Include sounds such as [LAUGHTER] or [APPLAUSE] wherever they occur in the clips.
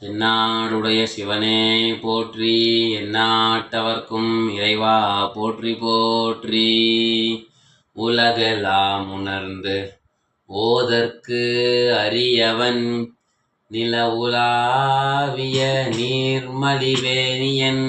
தென்னாடுடைய சிவனே போற்றி. எந்நாட்டவர்க்கும் இறைவா போற்றி போற்றி. உலகெல்லாம் உணர்ந்து ஓதற்கு அரியவன் நில உலாவிய நீர்மலிவேணியன்.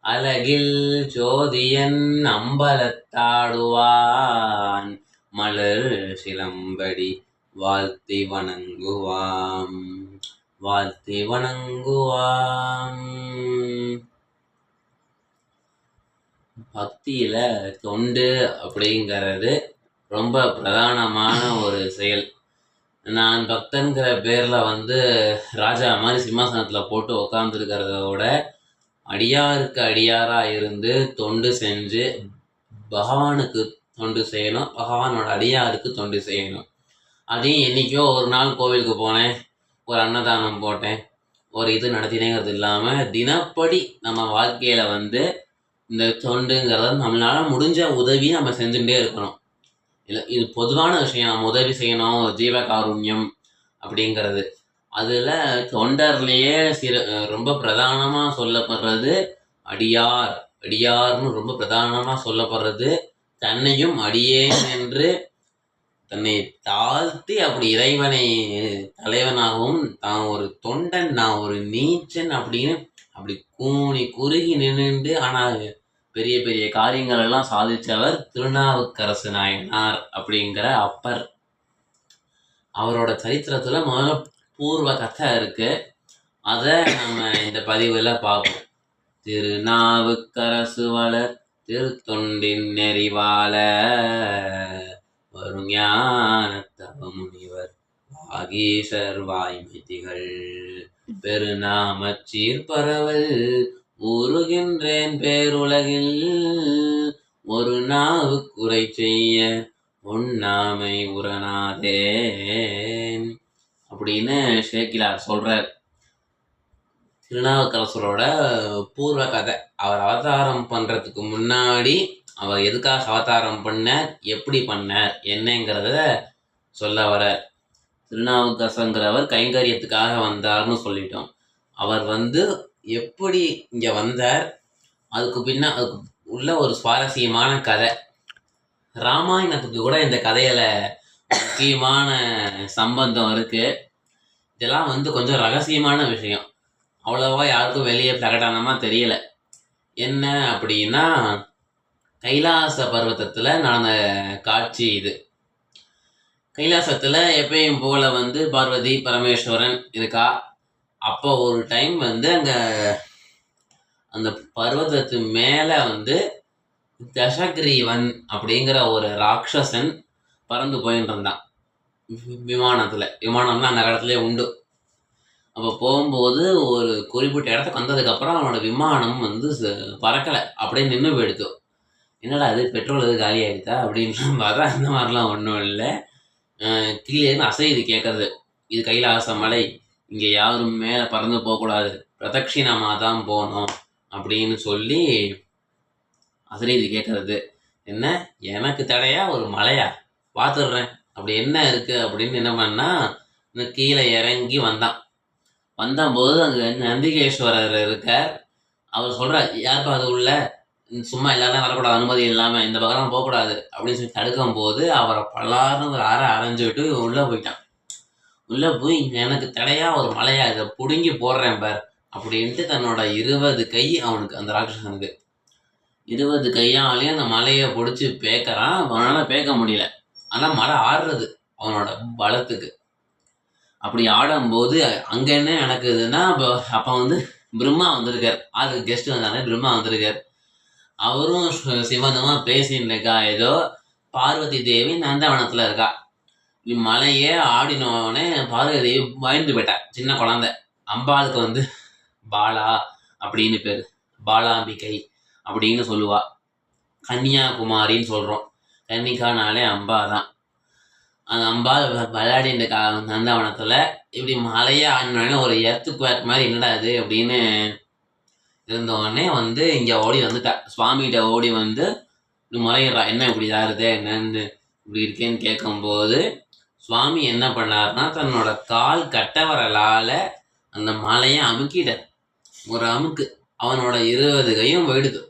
அழகில் ஜோதியன் அம்பலத்தாடுவான் மலர் சிலம்படி வாழ்த்தி வணங்குவாம். வாழ்த்தி வணங்குவாம் பக்தியில தொண்டு அப்படிங்கிறது ரொம்ப பிரதானமான ஒரு செயல். நான் பக்தன்கிற பேர்ல வந்து ராஜா மாதிரி சிம்மாசனத்துல போட்டு உக்காந்துருக்கிறத விட அடியாருக்கு அடியாரா இருந்து தொண்டு செஞ்சு பகவானுக்கு தொண்டு செய்யணும் பகவானோட அடியாருக்கு தொண்டு செய்யணும். அதையும் என்னைக்கோ ஒரு நாள் கோவிலுக்கு போனேன். ஒரு அன்னதானம் போட்டேன். ஒரு இது நடத்தினேங்கிறது இல்லாமல் தினப்படி நம்ம வாழ்க்கையில் வந்து இந்த தொண்டுங்கிறத நம்மளால் முடிஞ்ச உதவி நம்ம செஞ்சுட்டே இருக்கணும். இல்லை இது பொதுவான விஷயம். நம்ம உதவி செய்யணும். ஜீவகாருண்யம் அப்படிங்கிறது. அதில் தொண்டர்லேயே சிறு ரொம்ப பிரதானமாக சொல்லப்படுறது அடியார். அடியார்னு ரொம்ப பிரதானமாக சொல்லப்படுறது தன்னையும் அடியேன் என்று தன்னை தாழ்த்தி அப்படி இறைவனை தலைவனாகவும் தான் ஒரு தொண்டன் நான் ஒரு நீச்சன் அப்படின்னு அப்படி கூனி குறுகி நின்று ஆனால் பெரிய பெரிய காரியங்கள் எல்லாம் சாதிச்சவர் திருநாவுக்கரசு நாயனார் அப்படிங்கிற அப்பர். அவரோட சரித்திரத்துல முதல்ல பூர்வ கதை இருக்கு. அதை நம்ம இந்த பதிவுல பார்ப்போம். திருநாவுக்கரசு வளர் திருத்தொண்டின் நெறிவால வருஞான முனிவர் வாகீசர் வாய்மிதிகள். பெருநாமச் சீர்பரவல் ஊறுகின்றேன் பேருலகில். ஒரு நாவு குறை செய்ய உண்ணாமை உரணாதேன். அப்படின்னு ஷேக்கிலார் சொல்றார். திருநாவுக்கரசரோட பூர்வ கதை. அவர் அவதாரம் பண்றதுக்கு முன்னாடி அவர் எதுக்காக அவதாரம் பண்ணார் எப்படி பண்ணார் என்னங்கிறத சொல்ல வரார் திருநாவுக்கரசங்கிறவர் கைங்கரியத்துக்காக வந்தார்னு சொல்லிட்டோம். அவர் வந்து எப்படி இங்கே வந்தார் அதுக்கு பின்ன அதுக்கு உள்ள ஒரு சுவாரஸ்யமான கதை. ராமாயணத்துக்கு கூட இந்த கதையில் முக்கியமான சம்பந்தம் இருக்குது இதெல்லாம் வந்து கொஞ்சம் ரகசியமான விஷயம். அவ்வளோவா யாருக்கும் வெளியே பிரகடனமாக தெரியல. என்ன அப்படின்னா கைலாச பர்வதத்துல நடந்த காட்சி இது. கைலாசத்தில் எப்பயும் போல வந்து பார்வதி பரமேஸ்வரன் இருக்கா? அப்போ ஒரு டைம் வந்து அங்கே அந்த பர்வதத்து மேலே வந்து தசகிரீவன் அப்படிங்கிற ஒரு ராட்சசன் பறந்து போயின்னு இருந்தான் வி- விமானத்துல. விமானம்லாம் அந்த இடத்துல உண்டு. அப்போ போகும்போது ஒரு குறிப்பிட்ட இடத்துக்கு வந்ததுக்கப்புறம் அவனோட விமானம் வந்து பறக்கலை. அப்படியே நின்று போயிடுத்து என்னடா அது பெட்ரோல் எது காலி ஆயிடுதா அப்படின்னு [LAUGHS] பார்த்தா அந்த மாதிரிலாம் ஒன்றும் இல்லை. கீழே இருந்து அசைது கேட்கறது இது கைலாச மலை இங்கே யாரும் மேலே பறந்து போகக்கூடாது பிரதட்சிணமாக தான் போகணும் அப்படின்னு சொல்லி அசரீதி கேட்கறது என்ன? எனக்கு தடையா? ஒரு மலையா பார்த்துடுறேன் அப்படி என்ன இருக்குது அப்படின்னு என்ன பண்ணால் இந்த கீழே இறங்கி வந்தான். வந்தபோது அங்கே நந்திகேஸ்வரர் இருக்கார். அவர் சொல்கிறார் யார்ப்பா அது உள்ள? சும்மா எல்லாரும் வரக்கூடாது அனுமதி இல்லாமல் இந்த பக்கம் போகக்கூடாது அப்படின்னு சொல்லி தடுக்கும் போது அவரை பல்லாருன்னு ஒரு அரை அரைஞ்சு விட்டு உள்ளே போயிட்டான். உள்ளே போய் எனக்கு தடையா ஒரு மலையா இதை பிடுங்கி போடுறேன் பார் அப்படின்ட்டு தன்னோட இருபது கை அவனுக்கு அந்த ராட்சசனுக்கு. இருபது கையாலையும் அந்த மலையை பிடிச்சி பேக்கறான் அவனால் பேக்க முடியல. ஆனால் மலை ஆடுறது அவனோட பலத்துக்கு. அப்படி ஆடும்போது அங்கே என்ன நடக்குதுன்னா இப்போ அப்போ வந்து பிரம்மா வந்திருக்கார். ஆறு கெஸ்ட் வந்தாங்க பிரம்மா வந்திருக்கார். அவரும் சிவனும் சிவனுமா பேசின்னு இருக்கா ஏதோ பார்வதி தேவி நந்தவனத்தில் இருக்கா. மலையே ஆடினோடனே பார்வதி தேவி பயந்து போயிட்டா. சின்ன குழந்தை. அம்பாளுக்கு வந்து பாலா அப்படின்னு பேர். பாலாம்பிகை அப்படின்னு சொல்லுவா. கன்னியாகுமாரின்னு சொல்கிறோம் கன்னிகானாலே அம்பா தான். அந்த அம்பா விளையாடிட்டு இருக்கா நந்தவனத்தில். இப்படி மலையே ஆடினோடனே ஒரு எர்த்து எர்த்துக்குவேக் மாதிரி என்னடா இது அப்படின்னு இருந்த உடனே வந்து இங்க ஓடி வந்துட்டா. சுவாமிகிட்ட ஓடி வந்து இப்படி முறையிடுறா. என்ன இப்படி தாருதே என்னன்னு இப்படி இருக்கேன்னு கேட்கும்போது சுவாமி என்ன பண்ணாருன்னா தன்னோட கால் கட்டவரலால அந்த மலையை அமுக்கிட்டார். ஒரு அமுக்கு. அவனோட இருபது கையும் போயிடுது.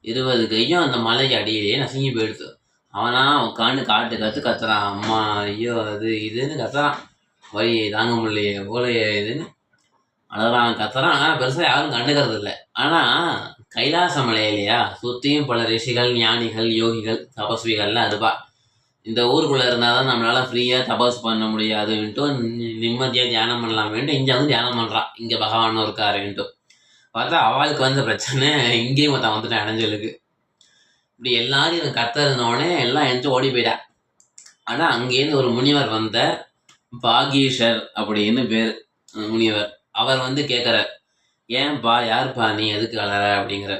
இருபது கையும் அந்த மலை அடியிலேயே நசுங்கி போயிடுது. அவனா உட்காந்து காட்டு கற்று கத்துறான். அம்மா ஐயோ அது இதுன்னு கத்துறான். வழி தாங்க முடியலையே போலையே இதுன்னு. அழறான் கத்துறான். ஆனால் பெருசாக யாரும் கண்டுக்கிறது இல்லை ஆனால் கைலாச மலையிலையா சுற்றியும் பல ரிஷிகள் ஞானிகள் யோகிகள் தபஸ்விகள்லாம் இருப்பா. இந்த ஊருக்குள்ளே இருந்தால் தான் நம்மளால் ஃப்ரீயாக தபஸ் பண்ண முடியாதுன்ட்டு நிம்மதியாக தியானம் பண்ணலாமேன்ட்டு இங்கே வந்து தியானம் பண்ணுறான் இங்கே பகவானும் இருக்காருன்ட்டு. பார்த்தா அவளுக்கு வந்த பிரச்சனை இங்கேயும் ஒருத்தன் வந்துட்டு அடைஞ்சலுக்கு இப்படி எல்லாரும் இவன் கத்துறதுனோடனே எல்லாம் எழுந்து ஓடி போயிட்டா. ஆனால் அங்கேருந்து ஒரு முனிவர் வந்த பாகீஷர் அப்படின்னு பேர். அந்த முனிவர். அவர் வந்து கேட்குறார் ஏன்பா யார்ப்பா நீ எதுக்கு அழற அப்படிங்கிற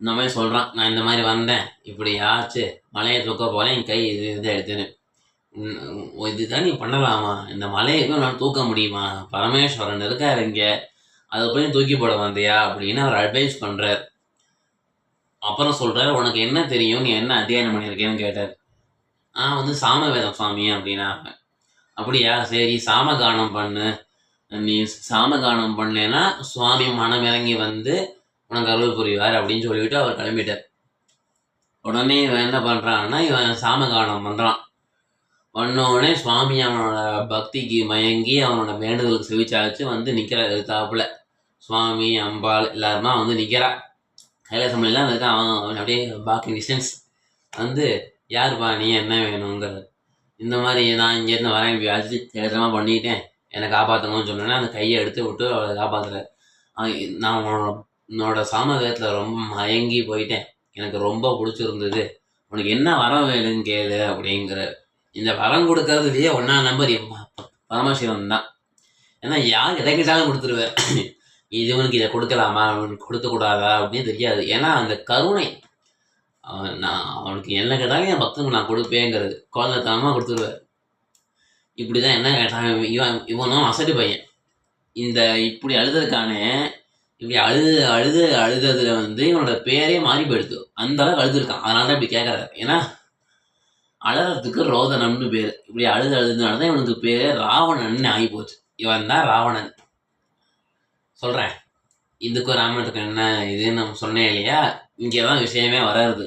இந்த மாதிரி சொல்கிறான் நான் இந்த மாதிரி வந்தேன் இப்படி ஆச்சு மலையை தூக்க போகிறேன் என் கை இது இது எடுத்துன்னு. இதுதான் நீ பண்ணலாமா? இந்த மலையை நான் தூக்க முடியுமா? பரமேஸ்வரன் இருக்கார் இங்கே. அதை போய் தூக்கி போட வந்தியா? அப்படின்னு அவர் அட்வைஸ் பண்ணுறார் அப்புறம் சொல்கிறார் உனக்கு என்ன தெரியும்? நீ என்ன அத்தியாயம் பண்ணியிருக்கேன்னு கேட்டார். நான் வந்து சாமவேத சுவாமி அப்படின்னா அப்படியா? சரி சாமகானம் பண்ணு. நீ சாமகானம் பண்ணேன்னா சுவாமி மனம் இறங்கி வந்து உனக்கு அருள் புரிவார் அப்படின்னு சொல்லிவிட்டு அவர் கிளம்பிட்டார். உடனே இவன் என்ன பண்ணுறான்னா இவன் சாமகானம் பண்ணுறான் பண்ண உடனே சுவாமி அவனோட பக்திக்கு மயங்கி அவனோட வேண்டுதலுக்கு செவிச்சாச்சு வந்து நிற்கிற தாப்புல சுவாமி அம்பாள் எல்லாருமா வந்து நிற்கிறா கைலாசமலாம் இருக்கான் அவன் அவன் அப்படியே பாக்கி டிஸ்டன்ஸ் வந்து யாருப்பா நீ என்ன வேணுங்கிறது இந்த மாதிரி நான் இங்கேருந்து வரேன் இப்படி அழைச்சி தேட்டமாக பண்ணிட்டேன். என்னை காப்பாற்றணும்னு சொன்னோன்னே அந்த கையை எடுத்து விட்டு அவளை காப்பாற்றுறாரு நான் உன்னோட உன்னோட சாமவேதத்தில் ரொம்ப மயங்கி போயிட்டேன். எனக்கு ரொம்ப பிடிச்சிருந்தது. உனக்கு என்ன வரம் வேணும்னு கேளு அப்படிங்கிற இந்த வரம் கொடுக்கறதுலேயே ஒன்றா நம்பர் பரமசிவன் தான். ஏன்னா யார் எதை கேட்டாலும் கொடுத்துருவேன் இது இவனுக்கு இதை கொடுக்கலாமா? அவனுக்கு கொடுக்கக்கூடாதா? அப்படின்னு தெரியாது. ஏன்னா அந்த கருணை. அவன் நான் அவனுக்கு என்ன கேட்டாலும் என் பக்தனுக்கு நான் கொடுப்பேங்கிறது. குழந்தைத்தனமாக கொடுத்துருவேன் இப்படி தான் என்ன கேட்டான்? இவன் இவனும் அசடு பையன். இந்த இப்படி அழுதுறதுக்கானே இப்படி அழுது அழுது அழுததுல வந்து இவனோட பேரே மாறி போயிடுது அந்த அளவுக்கு அழுதுருக்கான். அதனால தான் இப்படி கேட்கறாரு ஏன்னா அழகிறதுக்கு ரோதனம்னு பேர். இப்படி அழுது அழுதுனால தான் இவனுக்கு பேர் ராவணன் ஆகி போச்சு இவன் தான் ராவணன். சொல்கிறேன் இதுக்கும் ராமனுக்கு என்ன இதுன்னு நம்ம சொன்னேன் இல்லையா? இங்கே தான் விஷயமே வராது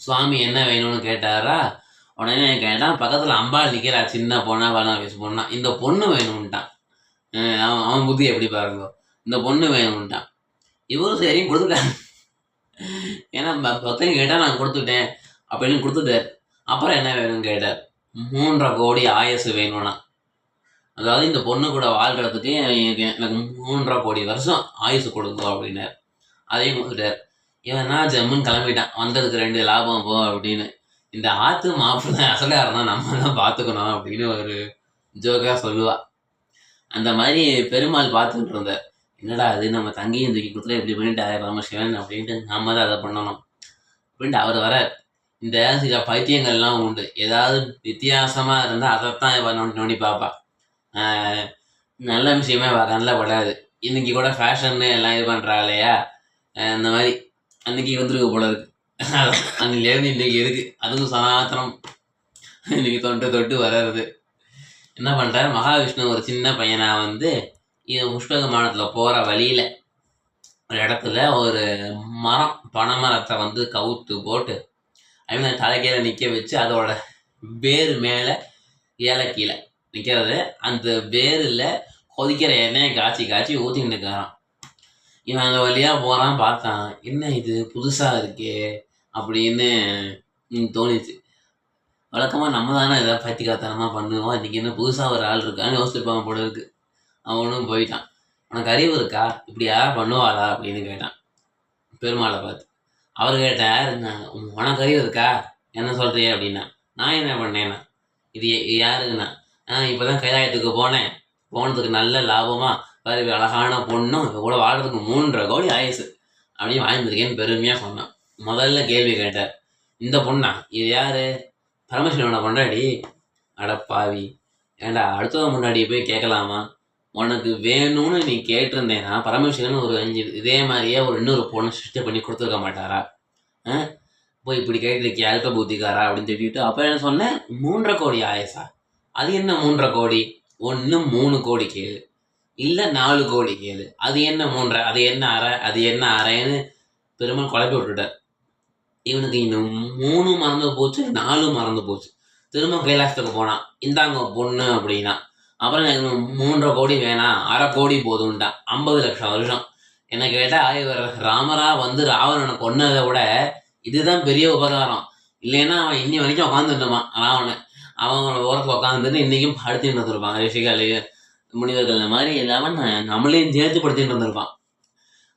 சுவாமி என்ன வேணும்னு கேட்டாரா? உடனே கேட்டான் பக்கத்தில் அம்பாள் நிற்கிறா சின்ன பொண்ணா பதினாறு வயசு பொண்ணா இந்த பொண்ணு வேணும்ட்டான். அவன் அவன் புத்தி எப்படி பாருங்க. இந்த பொண்ணு வேணும்ட்டான். இவரும் சரி கொடுத்துட்டான். ஏன்னா ப- பக்தன் கேட்டால் நான் கொடுத்துட்டேன். அப்படின்னு கொடுத்துட்டார். அப்புறம் என்ன வேணும்னு கேட்டார். மூன்றரை கோடி ஆயசு வேணும்னா. அதாவது இந்த பொண்ணு கூட வாழ்கிறதுக்கு எனக்கு எனக்கு மூன்றரை கோடி வருஷம் ஆயுசு கொடுக்கும் அப்படின்னார். அதையும் கொடுத்துட்டார். இவன் நான் ஜம்முன்னு கிளம்பிட்டான். வந்ததுக்கு ரெண்டு லாபம் போ அப்படின்னு. இந்த ஆத்து அசலாக இருந்தால் நம்ம தான் பார்த்துக்கணும் அப்படின்னு ஒரு ஜோக்காக சொல்லுவா. அந்த மாதிரி பெருமாள் பார்த்துக்கிட்டு இருந்தார். என்னடா அது நம்ம தங்கியும் தூக்கி கொடுத்துல இப்படி ஆயிரம் ராமசிவேன் அப்படின்ட்டு நம்ம தான் அதை பண்ணணும். அப்படின்ட்டு அவர் வர இந்த சில பைத்தியங்கள்லாம் உண்டு. ஏதாவது வித்தியாசமாக இருந்தால் அதைத்தான் இவ நோண்டி நோண்டி பார்ப்பா. நல்ல விஷயமே அவ கண்ணில் படாது. இன்னைக்கு கூட ஃபேஷன்னு எல்லாம் இது பண்ணுறா இல்லையா? இந்த மாதிரி. அன்னைக்கு வந்துருக்கு போல இருக்கு. [LAUGHS] அன்னிலேருந்து இன்னைக்கு இருக்கு அதுவும் சனாதனம். இன்னைக்கு தொட்டு தொட்டு வர்றது. என்ன பண்ணுறாரு மகாவிஷ்ணு ஒரு சின்ன பையனாக வந்து இது புஷ்பகமானத்துல போகிற வழியில் ஒரு இடத்துல ஒரு மரம் பனைமரத்தை வந்து கவுத்து போட்டு அவனை தலைக்கீழ நிற்க வச்சு அதோட வேர் மேலே ஏலக்கீழே நிற்கிறது அந்த வேரில் கொதிக்கிற எண்ணெயை காய்ச்சி காய்ச்சி ஊற்றிக்கிட்டு இருக்காராம். இவன் அங்கே வழியா போகிறான் பார்த்தான். என்ன இது? புதுசாக இருக்கே அப்படின்னு தோணுச்சு. தோணிச்சு நம்ம தானே ஏதாவது பைத்தியக்காரத்தனமா பண்ணுவோம். இன்றைக்கி என்ன புதுசாக ஒரு ஆள் இருக்கான்னு யோசிச்சிருப்பான் போல இருக்கு. அவனும் போயிட்டான். உனக்கு அறிவு இருக்கா? இப்படியா? பண்ணுவாளா? அப்படின்னு கேட்டான். பெருமாளை பார்த்து அவர் கேட்டார் உனக்கு அறிவு இருக்கா? என்ன சொல்றியே? அப்படின்னா நான் என்ன பண்ணேன்னா இது யாருங்கண்ணா யாருங்கண்ணா இப்போ தான் கைலாயத்துக்கு போனேன். போனதுக்கு நல்ல லாபமாக பாரு அழகான பொண்ணும் கூட வாழ்றதுக்கு மூன்றரை கோடி ஆயுசு. அப்படின்னு வாழ்ந்துருக்கேன்னு பெருமையாக சொன்னான். முதல்ல கேள்வி கேட்டார். இந்த பொண்ணா? இது யாரு? பரமசிவனோட பொண்டாடி அடப்பாவி ஏன்டா அடுத்தவங்க முன்னாடி போய் கேட்கலாமா? உனக்கு வேணும்னு நீ கேட்டிருந்தேன்னா பரமசிவன் ஒரு அஞ்சு இதே மாதிரியே ஒரு இன்னொரு பொண்ணை சிருஷ்டி பண்ணி கொடுத்துருக்க மாட்டாரா? ஆ? போய் இப்படி கேட்டிருக்கிய அல்ப புத்திக்காரா? அப்படின்னு சொல்லிட்டு அப்போ என்ன சொன்னேன்? மூன்றரை கோடி ஆயசா? அது என்ன மூன்றரை கோடி? ஒன்று மூணு கோடி கேளு இல்லை நாலு கோடி கேளு அது என்ன மூன்றரை? அது என்ன அரை? அது என்ன அரைன்னு பெருமாள் குழப்பி விட்டுட்டார். இவனுக்கு இன்னும் மூணு மறந்து போச்சு நாலு மறந்து போச்சு. திரும்ப கைலாசத்துக்கு போனான். இந்தாங்க பொண்ணு அப்படின்னா. அப்புறம் எனக்கு மூன்றரை கோடி வேணாம் அரை கோடி போதும்ட்டான் ஐம்பது லட்சம் வருஷம். என்ன கேட்டால் இவர் ராமரா வந்து ராவணனை கொன்னதை விட இதுதான் பெரிய உபகாரம். இல்லைன்னா அவன் இன்னி வரைக்கும் உட்காந்துட்டுருப்பான் ராவணன். அவங்கள உரத்தில் உட்காந்துட்டு இன்றைக்கும் அடுத்து இருந்திருப்பான் ரிஷிகாலு முனிவர்கள் இந்த மாதிரி இல்லாமல் நம்மளையும் சேர்த்து படுத்திட்டு இருந்திருப்பான்.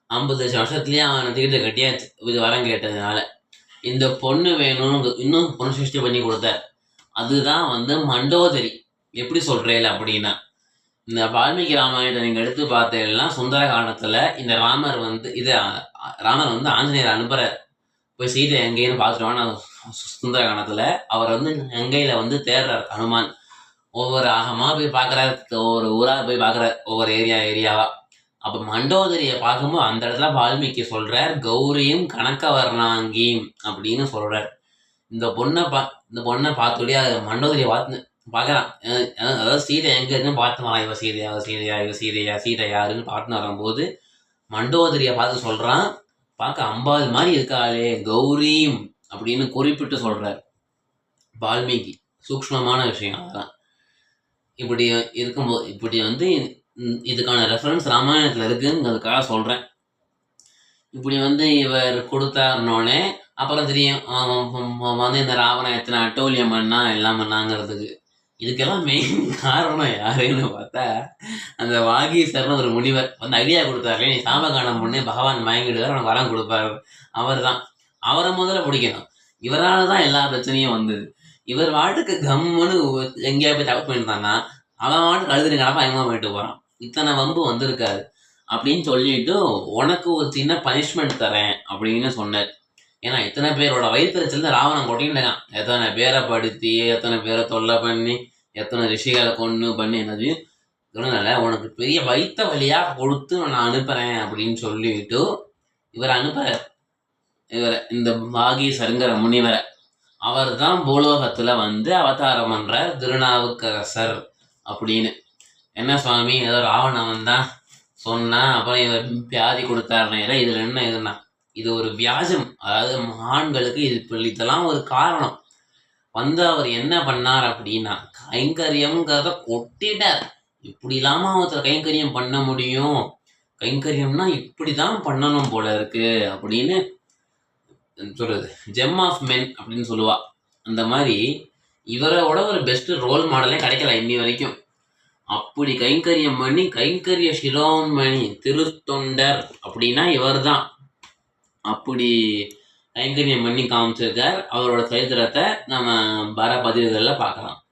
ஐம்பது லட்சம் வருஷத்துலேயே அவன் தீர்த்து கட்டியாச்சு இது வரம் கேட்டதுனால. இந்த பொண்ணு வேணும்னு இன்னும் பொண்ணு சிருஷ்டி பண்ணி கொடுத்தார். அதுதான் வந்து மண்டோதரி. எப்படி சொல்கிறேன் அப்படின்னா இந்த வால்மீகி ராமாயணத்தை நீங்கள் எடுத்து பார்த்தீங்கன்னா சுந்தர காலத்தில் இந்த ராமர் வந்து இது ராமர் வந்து ஆஞ்சநேயர் அனுப்புகிறார் போய் சீதை எங்கேன்னு பார்த்துட்டோம்னா சுந்தர காலத்தில் அவர் வந்து கங்கையில் வந்து தேர்றார் ஹனுமான். ஒவ்வொரு ஆகமாக போய் பார்க்குறாரு ஒவ்வொரு ஊராக போய் பார்க்கறார் ஒவ்வொரு ஏரியா ஏரியாவா. அப்போ மண்டோதரியை பார்க்கும்போது அந்த இடத்துல வால்மீகி சொல்கிறார் கௌரியும் கணக்கவர்ணாங்கியும் அப்படின்னு சொல்கிறார் இந்த பொண்ணை பா இந்த பொண்ணை பார்த்தோடய மண்டோதரியை பார்த்து பார்க்குறான். அதாவது சீதை எங்கே இருக்குன்னு பார்த்து வரான். இவ சீதையா சீதையா இவ சீதையா சீதை யாருன்னு பார்த்துன்னு வரும்போது மண்டோதரியை பார்த்து சொல்கிறான் பார்க்க அம்பாள் மாதிரி இருக்காளே கௌரியும் அப்படின்னு குறிப்பிட்டு சொல்கிறார் வால்மீகி சூக்ஷ்மமான விஷயம் அதான். இப்படி இருக்கும்போது இப்படி வந்து இதுக்கான ரெஃபரன்ஸ் ராமாயணத்துல இருக்குங்கிறதுக்காக சொல்றேன். இப்படி வந்து இவர் கொடுத்தாருனோடனே அப்புறம் தெரியும் வந்து இந்த ராவணன் எத்தனை அட்டோலியம் பண்ணா எல்லாம் பண்ணாங்கிறதுக்கு இதுக்கெல்லாம் மெயின் காரணம் யாருன்னு பார்த்தா அந்த வாகீசர்னு ஒரு முனிவர் வந்து ஐடியா கொடுத்தாரு. நீ சாமகானம் பண்ணி பகவான் மயங்கிடுவார் அவனுக்கு வரம் கொடுப்பாரு. அவர் தான் அவரை முதல்ல பிடிக்கணும். இவரால தான் எல்லா பிரச்சனையும் வந்தது. இவர் வாட்டுக்கு கம்முன்னு எங்கேயா போய் தப்பு பண்ணியிருந்தான்னா அவன் வாட்டுக்கு அழுதுட்டு கிடப்பா எங்கேயா போயிட்டு போறான். இத்தனை வம்பு வந்திருக்காது அப்படின்னு சொல்லிட்டு உனக்கு ஒரு சின்ன பனிஷ்மெண்ட் தரேன் அப்படின்னு சொன்னார். ஏன்னா இத்தனை பேரோட வயிற்றுல ராவணன் கொட்டின்னு எத்தனை பேரை படுத்தி எத்தனை பேரை தொல்லை பண்ணி எத்தனை ரிஷிகளை கொண்டு பண்ணி என்னது? இதனால உனக்கு பெரிய வைத்த வழியா கொடுத்து நான் அனுப்புறேன் அப்படின்னு சொல்லிட்டு இவரை அனுப்புறார். இவரை இந்த பாகி வாகீசருங்கிற முனிவரை. அவர் தான் பூலோகத்தில் வந்து அவதாரம் பண்ணுற திருநாவுக்கரசர் அப்படின்னு. என்ன சுவாமி? ஏதோ ராவணவன் தான் சொன்னான் அப்புறம் இவர் வியாதி கொடுத்தாருன்னா இதில் என்ன இதுனா இது ஒரு வியாஜம் அதாவது மகான்களுக்கு இது இதெல்லாம் ஒரு காரணம். வந்து அவர் என்ன பண்ணார் அப்படின்னா கைங்கரியம்ங்கிறத கொட்டிட்டார். இப்படி இல்லாமல் ஒருத்தர் கைங்கரியம் பண்ண முடியும்? கைங்கரியம்னா இப்படிதான் பண்ணணும் போல இருக்கு அப்படின்னு சொல்றது? ஜெம் ஆஃப் மென் அப்படின்னு சொல்லுவா. அந்த மாதிரி இவரோட ஒரு பெஸ்ட் ரோல் மாடலே கிடைக்கல இன்னி வரைக்கும். அப்படி கைங்கரியம் பண்ணி கைங்கரிய சிரோமணி திருத்தொண்டர் அப்படின்னா இவர்தான். அப்படி கைங்கரியம் பண்ணி காமிச்சிருக்கார். அவரோட சரித்திரத்தை நம்ம வர பதிவுகளில் பார்க்கலாம்.